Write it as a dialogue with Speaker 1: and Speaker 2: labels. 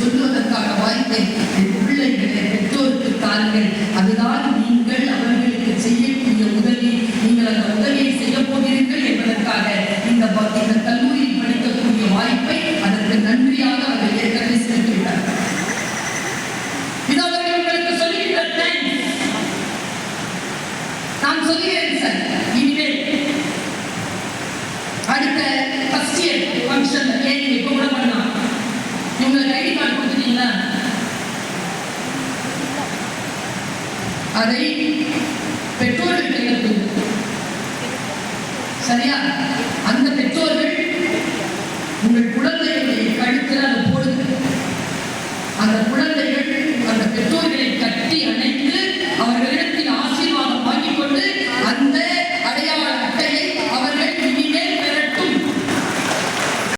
Speaker 1: சொல்லுவதற்கான வாய்ப்பை என் பிள்ளைகளை பெற்றோருக்கு தாருங்கள். அதுதான் நீங்கள் அவர்களுக்கு செய்யக்கூடிய உதவி. நீங்கள் அந்த உதவியை செய்ய போகிறீர்கள் என்பதற்காக இந்த இந்த கல்லூரியில் படிக்கக்கூடிய வாய்ப்பை அதற்கு நன்றியாக அவர்கள் ஏற்கனவே செலுத்துகிறார்கள் இது நான் சொல்கிறேன் அடுத்த ஃபர்ஸ்ட் இயர் ஃபங்க்ஷன் என்ன? அதை பெற்றோர்கள் கையில் சரியா? அந்த பெற்றோர்கள் உங்கள் குழந்தையுடைய கழுத்தில் அதை போடுங்க அந்த குழந்தை